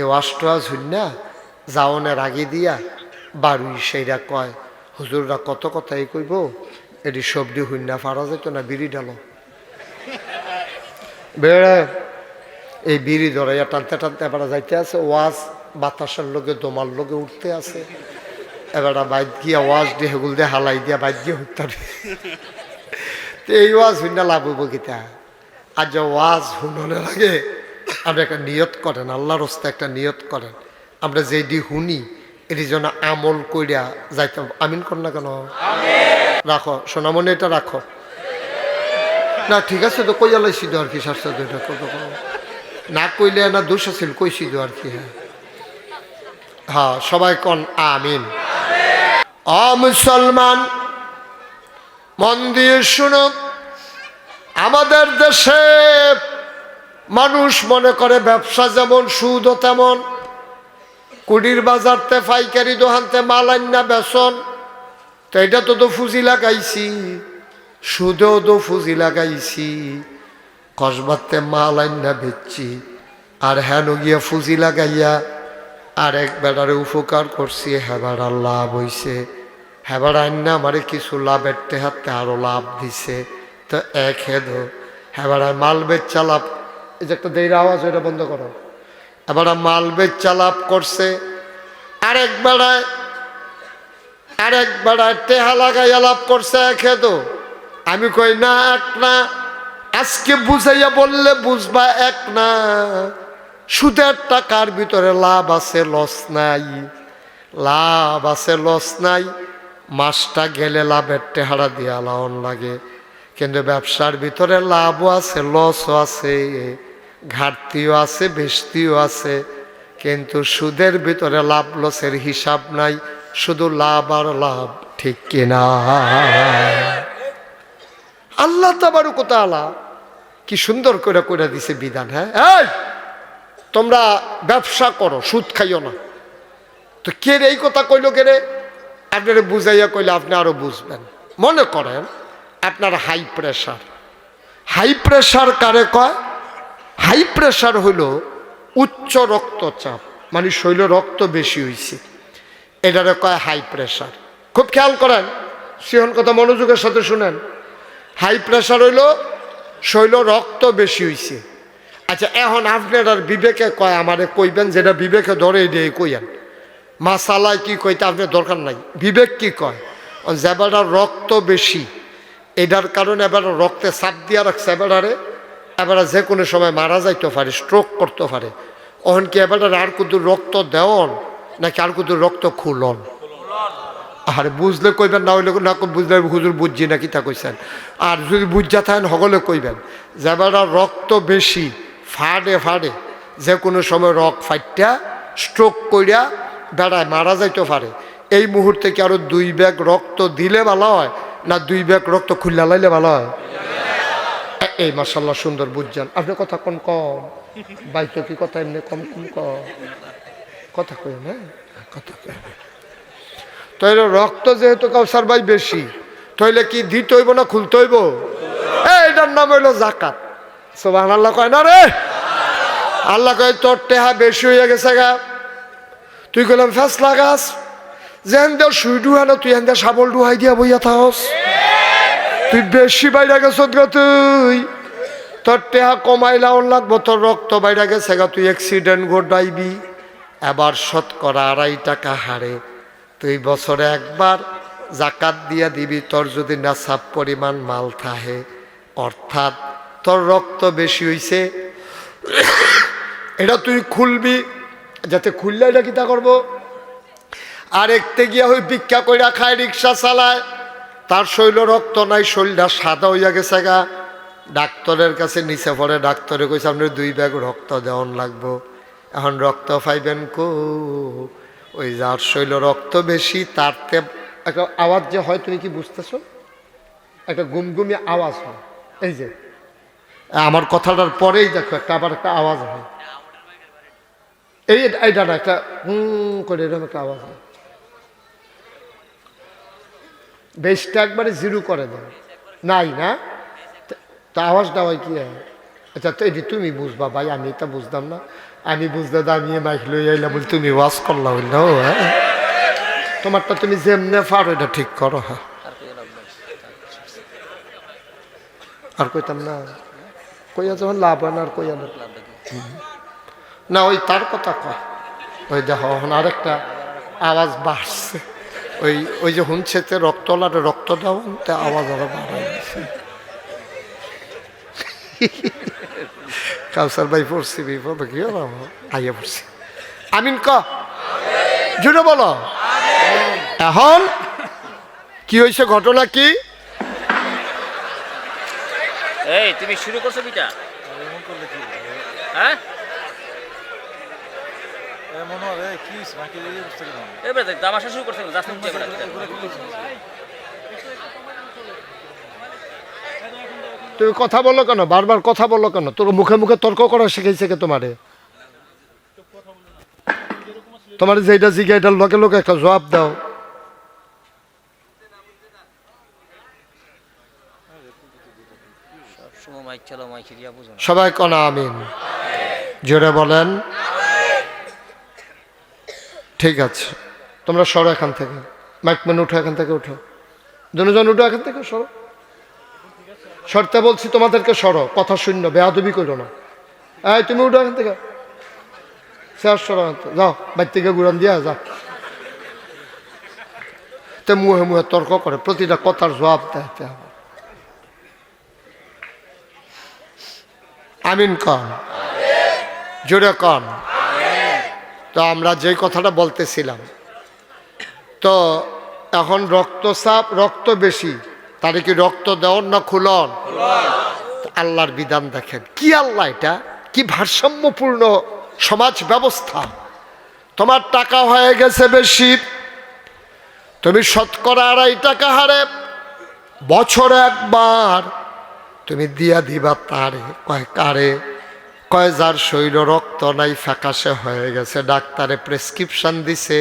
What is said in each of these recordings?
এই ওয়াশটা ঝুন্না যাওনের আগে দিয়া বারুই সেইরা কয়, হুজুররা কত কথাই কইব? এটি সবজি হুন্না ফারা যেত না, বিড়ি ডালো বেড়ে এই বিড়ি ধরাইয়া টানতে টানতে এবার যাইতে আছে, ওয়াজ বাতাসের লোকে দোমার লোকে উঠতে আছে। এবার বাইক গিয়া ওয়াজ দিয়ে হেগুল দিয়ে হালাই দিয়া বাইক গিয়ে উঠতে তো এই ওয়াজ হুন্না লাভ হইব গীতা আর যে ওয়াজ হুননের আগে আপনি একটা নিয়ত করেন আল্লাহর রাস্তায় একটা নিয়ত করেন। আমরা যেটি শুনি এটি যেন আমল কইরা যাইতে আমিন কর না কেন? রাখো সোনামণি এটা রাখো। না ঠিক আছে তো কইয়া লাইছি তো আর কি শাস্ত্র এটা কত না কইলে না দোষ আছিল কইছি তো আর কি হ্যাঁ। হ্যাঁ সবাই কন আমিন। অ মুসলমান মন দিয়ে শুনো আমাদের দেশে মানুষ মনে করে ব্যবসা যেমন, সুদও তেমন। কুড়ির বাজারতে, পাইকারি দোকানতে মাল আন্না বেসন তো এটা তো তো ফুজি লাগাইছি, সুদেও তো ফুজি লাগাইছি। কসবাতে মাল আন্না বেচছি, আর হেন গিয়া ফুজি লাগাইয়া আর এক বেড়ারে উপকার করছি হেবাড়ার লাভ হইছে। হেবার আন্না আমারে কিছু লাভের টেহাতে আরও লাভ দিছে। তো এক হেদ হেবাড়ায় মাল বেচা লাভ এই যে একটা দেরির আওয়াজ, ওইটা বন্ধ করো। এবার মাল বেচা লাভ করছে। আরেক বেড়ায় আরেক বেড়ায় টেহা লাগাইয়া লাভ করছে হেদ। আমি কই, না, এক না। আজকে বুঝাইয়া বললে বুঝবা এক না। সুদের টাকার ভিতরে লাভ আছে, লস নাই। লাভ আছে, লস নাই। মাসটা গেলে লাভের টেহারা দিয়া লাউন লাগে। কিন্তু ব্যবসার ভিতরে লাভও আছে, লসও আছে। ঘাটতিও আছে, বেশতিও আছে, কিন্তু সুদের ভিতরে লাভ লসের হিসাব নাই, শুধু লাভ আর লাভ, ঠিক কিনা আল্লাহ তাবারু কোথালা কি সুন্দর করে করে দিছে বিধান হ্যাঁ? তোমরা ব্যবসা করো, সুদ খাইও না। তো কে রে এই কথা কইলো কে রে? আপনারা বুঝাইয়া কইলে আপনি আরও বুঝবেন। মনে করেন আপনার হাই প্রেশার হাই প্রেশার কারে কয়? হাই প্রেশার হলো উচ্চ রক্তচাপ মানে শৈল রক্ত বেশি হয়েছে এটারে কয় হাই প্রেশার খুব খেয়াল করেন, সিহন কথা মনোযোগের সাথে শুনেন। হাই প্রেশার হইল শৈল রক্ত বেশি হয়েছে আচ্ছা এখন আপনার আর বিবেকে কয়, আমারে কইবেন, যেটা বিবেকে ধরে দিয়ে কইয়েন। মাসালায় কি কইতে আপনার দরকার নাই? বিবেক কি কয়? যেবাটার রক্ত বেশি, এটার কারণে এবার রক্তে চাপ দিয়া রাখছে এবারে এবার যে কোনো সময় মারা যাইতে পারে স্ট্রোক করতে পারে। অহন কি এবার আর কুদুর রক্ত দেওয়ন, নাকি আর কুদুর রক্ত খুলন? আর বুঝলে কইবেন, না হইলে না বুঝলে হুজুর বুঝছি না তা কইছেন। আর যদি বুঝা থাকেন, হগলে কইবেন যেবার রক্ত বেশি ফাড়ে ফাড়ে যে কোনো সময় রক ফাইটটা স্ট্রোক কইরা বেড়ায়, মারা যাইতে পারে। এই মুহূর্তে কি আরও দুই ব্যাগ রক্ত দিলে ভালো হয়, না দুই ব্যাগ রক্ত খুললা লাইলে ভালো হয়? এই মাসাল্লাহ সুন্দর বুঝছেন। আপনি কথা কোন কম? বাইতো কি কথা এমনি কম কম কম? কথা কই না? কথা কই তাইলে রক্ত যেহেতু কাউসার ভাই বেশি তাইলে কি দিতে হইব না খুলতে হইব? এই, এটার নাম হইল জাকাত সোবাহ আল্লাহ কয় না রে? আল্লাহ কয় তোর টেহা বেশি হয়ে গেছে গা। তুই কইলাম ফেস লাগাস যেন দেও সুই ডুহানো তুই হেন সাবল ডুহাই দিয়া বইয়া থাকস। তুই বেশি বাইরে গেছ গা তুই। তোর টেহা কমাইলা লাগবো, তোর রক্ত বাইরে গেছে গা তুই অ্যাক্সিডেন্ট ঘটাইবি। এবার শতকরা আড়াই টাকা হারে। তুই বছরে একবার জাকাত দিয়া দিবি, তোর যদি নেশাব পরিমাণ মাল থাহে অর্থাৎ তোর রক্ত বেশি হইছে। এটা তুই খুলবি, যাতে খুললে এটা কিতা করব? আর একতে গিয়া ওই ভিক্ষা কইরা খায়, রিক্সা চালায়। তার শৈল রক্ত নাই শরীরটা সাদা হইয়া গেছে গা। ডাক্তারের কাছে নিচে পড়ে, ডাক্তারে কইছে আপনার দুই ব্যাগ রক্ত দেওয়ান লাগবো। এখন রক্ত পাইবেন কো? ওই যার শৈল রক্ত বেশি, তার তে একটা আওয়াজ যে হয়, তুমি কি বুঝতেছো? একটা গুমগুমি আওয়াজ হয়। এই যে, আমার কথাটার পরেই দেখো, একটা আবার একটা আওয়াজ হয়। এই এইটা না, একটা হুম করে এরকম একটা আওয়াজ হয়। বেশটা একবারে জিরো করে দেন। নাই না? তো- আওয়াজ হয় কি আচ্ছা তো এটি তুমি বুঝবা ভাই, আমি এটা বুঝতাম না। আমি বুঝতে দামিয়ে মাইক লই আইলাম, বলি তুমি ওয়াজ করলা হইল হ্যাঁ? তোমারটা তুমি যেমনে পারো এটা ঠিক করো হ্যাঁ। আর কইতাম না, কইয়া যখন লাভ হয় না, আর কইয়া না। না, ওই তার কথা কয়। ওই দেখো, এখন আরেকটা আওয়াজ বাড়ছে। ওই ওই যে হুনছেতে রক্ত লারে রক্ত দাও, তা আওয়াজ আরও বাড়াই গেছে কাউসার ভাই পড়ছি, বিপদ, কি? আইয়া পড়ছি। আমিন ক? জুড়ে বলো। এখন কি হয়েছে ঘটনা কি? এই, তুমি শুরু করছ বিটা হ্যাঁ এমন হবে কি বাকি এই অবস্থা কেন এবারে দেখ শুরু করছে যাস না তুমি কথা বলো কেন? বারবার কথা বলো কেন? তোর মুখে মুখে তর্ক করা শিখেছে কে তোমারে? তোমার যেটা জিজ্ঞা এটার লোকে লোকে একটা জবাব দাও। সবাই কনা আমিন। জোরে বলেন। ঠিক আছে। তোমরা সরো এখান থেকে। মাইক মেন উঠো এখান থেকে, উঠো। দুজন উঠো এখান থেকে, সরো। সরতে বলছি তোমাদেরকে সরো, কথা শূন্য, বেয়াদবি করো না। এই, তুমি উঠো এখান থেকে। স্যার, সরো যাও, বাইর থেকে ঘুরান দিয়া যাও তে মুহে মুহে তর্ক করে, প্রতিটা কথার জবাব দেয় হবে আমিন কন। জোরে কন। তো আমরা যে কথাটা বলতেছিলাম। তো এখন রক্তচাপ রক্ত বেশি তারে কি রক্ত দেওয়ার না খুলন? আল্লাহর বিধান দেখেন। কি আল্লাহ এটা? কি ভারসাম্যপূর্ণ সমাজ ব্যবস্থা। তোমার টাকা হয়ে গেছে বেশি, তুমি শতকরা আড়াই টাকা হারে বছর একবার তুমি দিয়া দিবা তারে। কয় কারে? কয় যার শরীর রক্ত নাই ফ্যাকাশে হয়ে গেছে। ডাক্তারে প্রেসক্রিপশন দিছে,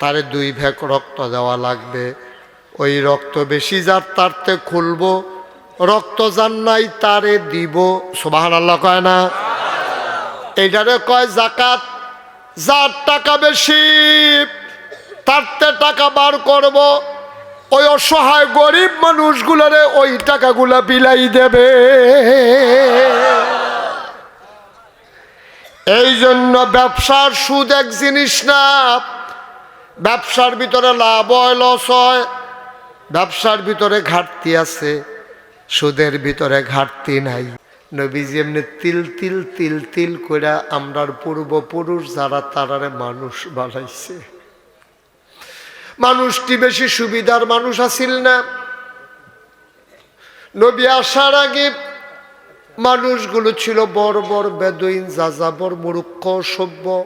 তারে দুই ভ্যাক রক্ত দেওয়া লাগবে। ওই রক্ত বেশি যার তারতে খুলবো, রক্ত যার নাই তারে দিব। সুবাহান আল্লাহ কয় না? এইটারে কয় জাকাত যার টাকা বেশি তারতে টাকা বার করব। ওই অসহায় গরিব মানুষগুলোরে ওই টাকাগুলা বিলাই দেবে। এই জন্য ব্যবসার সুদ এক জিনিস না। ব্যবসার ভিতরে লাভ হয়, লস হয়। ব্যবসার ভিতরে ঘাটতি আছে, সুদের ভিতরে ঘাটতি নাই। নবীজি এমনি তিল তিল তিল তিল করে আমরার পূর্বপুরুষ যারা, তারারে মানুষ বানাইছে। মানুষটি বেশি সুবিধার মানুষ আসিল না। নবী আসার আগে মানুষগুলো ছিল বড় বড় বেদইন, যাযাবর মুরুক্ষ সভ্য।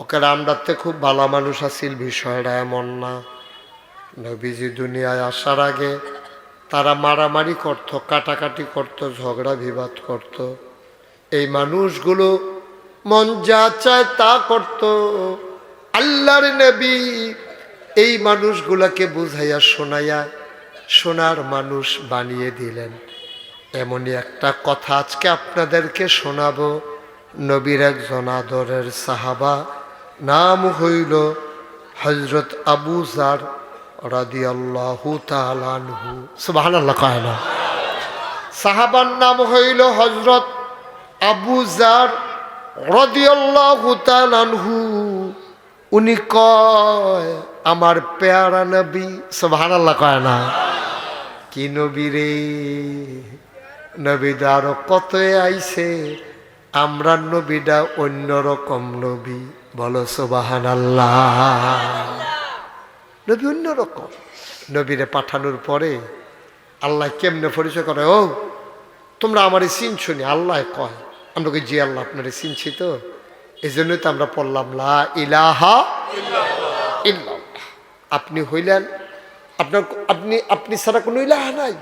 ওকে রামদাতে খুব ভালো মানুষ আসিল বিষয়টা এমন না। নবীজি দুনিয়ায় আসার আগে তারা মারামারি করত, কাটাকাটি করত, ঝগড়া, বিবাদ করত। এই মানুষগুলো মন যা চায় তা করত। আল্লাহর নবী এই মানুষগুলাকে বুঝাইয়া, শোনাইয়া সোনার মানুষ বানিয়ে দিলেন। এমনই একটা কথা আজকে আপনাদেরকে শোনাবো। নবীর একজন আদরের সাহাবা, নাম হইল হজরত আবু জার রাদি আল্লাহু তালানহু সুবাহ আল্লাহ সাহাবার নাম হইল হজরত আবু জার রদিয়াল্লাহু তালানহু উনি কয়, আমার পেয়ারা নবী। আল্লাহ কয় না। কি নবী রে? নবীদা আরও কত আইছে? আমরা নবীটা অন্যরকম নবী। বলো সোবাহান আল্লাহ নবী অন্যরকম নবীরে পাঠানোর পরে আল্লাহ কেমনে পরিচয় করে? ও, তোমরা আমারে চিনছো নি? আল্লাহ কয়। আমরা কই, জি আল্লাহ, আপনারে চিনছি তো। এই জন্যই তো আমরা পড়লাম, লা ইলাহা ইল্লাল্লাহ। আপনি হইলেন, আপনার আপনি আপনি ছাড়া কোনো ইলাহা নাই।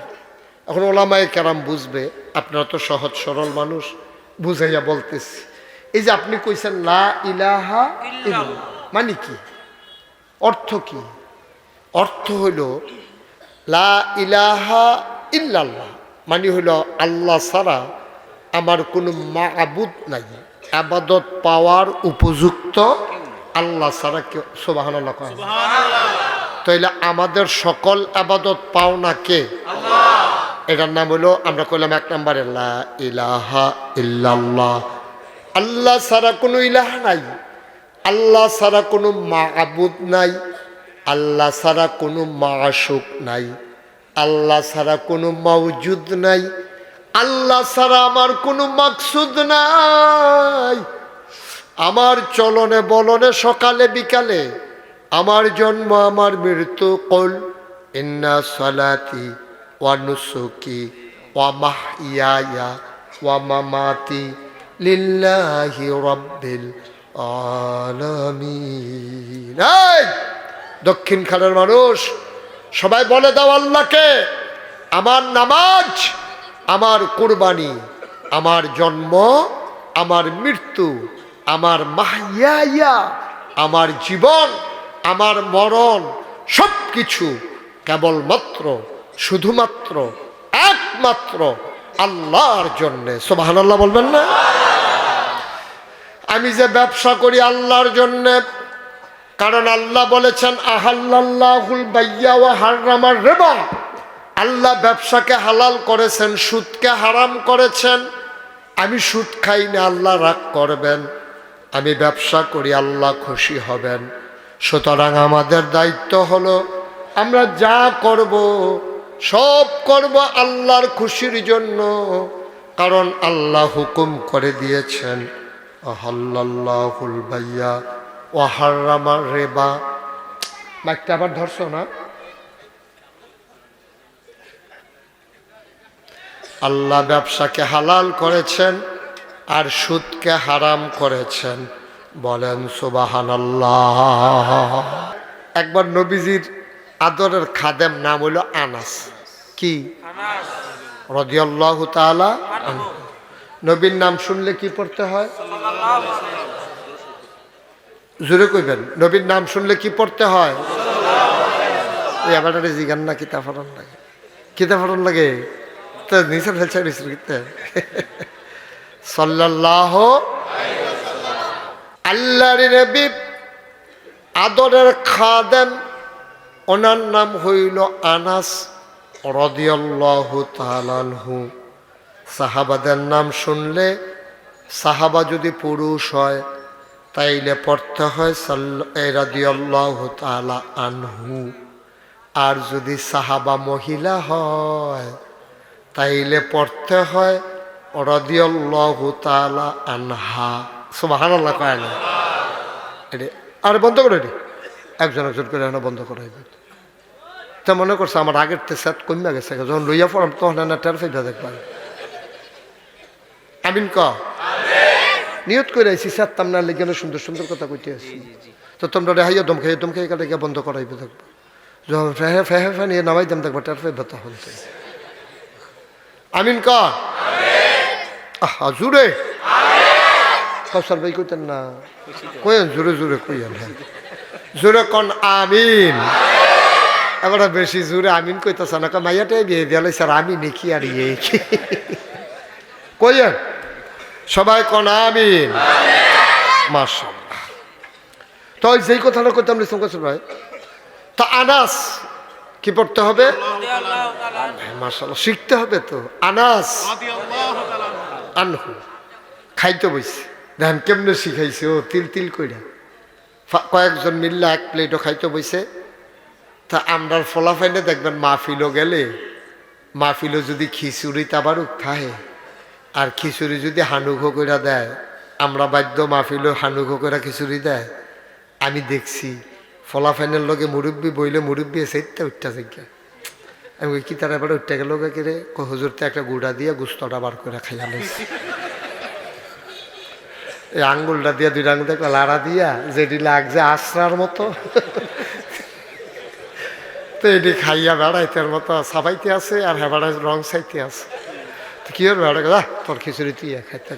এখন ওলামায় কেরাম বুঝবে আপনারা তো সহজ সরল মানুষ বুঝাইয়া বলতেছি। এই যে আপনি কইছেন লা ইলাহা মানে কি? অর্থ কি? অর্থ হইল লা ইলাহা ইল্লাল্লাহ মানে হইল আল্লাহ ছাড়া আমার কোনো মাবুদ নাই আবাদত পাওয়ার উপযুক্ত আল্লাহ ছাড়া কেউ সোবাহান তাইলে আমাদের সকল আবাদত পাও না কে এটার নাম হলো, আমরা কইলাম এক নাম্বার আল্লাহ ইলাহা ইল্লাল্লাহ। আল্লাহ ছাড়া কোনো ইলাহা নাই। আল্লাহ ছাড়া কোনো মাবুদ নাই। আল্লাহ ছাড়া কোনো মাসুক নাই। আল্লাহ ছাড়া কোনো মওজুদ নাই। আল্লাহ ছাড়া আমার কোনো মাকসুদ নাই। আমার চলনে বলনে সকালে, বিকালে। আমার জন্ম, আমার মৃত্যু, কল ইন্না সালাতি ওয়া মামাতি লিল্লাহি রাব্বিল আলামিন এই, দক্ষিণ খানের মানুষ, সবাই বলে দাও আল্লাহকে, আমার নামাজ, আমার কুরবানি, আমার জন্ম, আমার মৃত্যু, আমার মাহিয়া আমার জীবন, আমার মরণ সব কিছু কেবলমাত্র শুধুমাত্র, একমাত্র আল্লাহর জন্যে। সোবাহান আল্লাহ বলবেন না? আমি যে ব্যবসা করি আল্লাহর জন্যে, কারণ আল্লাহ বলেছেন রেবা। আল্লাহ ব্যবসাকে হালাল করেছেন, সুদকে হারাম করেছেন। আমি সুদ খাই না, আল্লাহ রাগ করবেন। আমি ব্যবসা করি, আল্লাহ খুশি হবেন। সুতরাং আমাদের দায়িত্ব হলো, আমরা যা করব সব করব আল্লাহর খুশির জন্য, কারণ আল্লাহ হুকুম করে দিয়েছেন আহাল্লাহুল ও হারামার রেবা। মাইকটা আবার ধরছো না? আল্লাহ ব্যবসাকে হালাল করেছেন আর সুদকে হারাম করেছেন। বলেন সুবাহান আল্লাহ একবার নবীজির আদরের খাদেম নাম হইল আনাস। কি? রদিয়াল্লাহ আনহু। নবীর নাম শুনলে কি পড়তে হয়? জোরে কইবেন, নবীর নাম শুনলে কি পড়তে হয়? এই আবার জিগান না, কিতা ফরন লাগে। কিতা ফরন লাগে? তো নিচে ফেলছে নিচে কিতে? সাল্লাল্লাহ আল্লাহর নবী আদরের খাদেম, ওনার নাম হইল আনাস। রদিয়াল্লাহু তাআলাহু সাহাবাদের নাম শুনলে সাহাবা যদি পুরুষ হয়, তাইলে পড়তে হয় রাদিয়াল্লাহ তাআলা আনহু। আর যদি সাহাবা মহিলা হয়, তাইলে পড়তে হয় রাদিয়াল্লাহ তাআলা আনহা। সুবহানাল্লাহ কয় না? এটি আর বন্ধ করে একজন একজন করে বন্ধ করাই তা মনে করছে আমার আগের তে সেট কমে গেছে যখন লইয়া পড়াম তখন না টের ফেটা দেখবার আমিন ক? নিয়ত করে আইসি সারতাম না লেগে সুন্দর সুন্দর কথা কইতে আসি তো তোমরা রেহাইয়া দম খাইয়া দম খাই কালে বন্ধ করাইবে দেখব। যখন ফেহে ফেহে ফে নিয়ে নামাই দাম দেখব টের ফেবে তখন আমিন ক? আহা জুড়ে। কৌশল ভাই কইতেন না। কইন জোরে জোরে কইন হ্যাঁ। জোরে কন আমিন। এবার বেশি জোরে আমিন কইতেছে না মাইয়াটাই বিয়ে দিয়ে স্যার আমি নেকি আর ইয়ে কি? কইয়েন? সবাই কন আমিন? মাশাল্লাহ তো যেই কথাটা কইতাম লিসম কাছে ভাই, তা আনাস কি পড়তে হবে? মাশাল্লাহ শিখতে হবে তো। আনাস আনহু, খাইতে বইছে। দেখেন কেমনে শিখাইছে ও, তিল তিল কইরা। কয়েকজন মিললে এক প্লেটও খাইতে বইছে। তা আমরার ফলাফাইনে দেখবেন মাহফিলও গেলে, মাহফিলও যদি খিচুড়ি তাবারও খায় আর খিচুড়ি যদি হানুঘো করে দেয়, আমরা বাধ্য মাহফিলও হানুঘো করে খিচুড়ি দেয়। আমি দেখছি ফলাফাইনের লগে মুরব্বী বইলে মুরব্বী সেইটা উঠটা থেকে আমি কি তারা এবার উঠতে গেল কেরে হুজুরতে একটা গুড়া দিয়ে গুস্তটা বার করে খাইয়া লাইছি। এই আঙ্গুলটা দিয়ে দুই আঙ্গুল লাড়া দিয়া, যেটি লাগছে আশ্রার মতো। তো এটি খাইয়া বেড়াইতের মতো সাফাইতে আছে আর বেড়াই রং সাইতে আছে। তো কি হল বেড়া তোর খিচুড়ি তুই খাইতে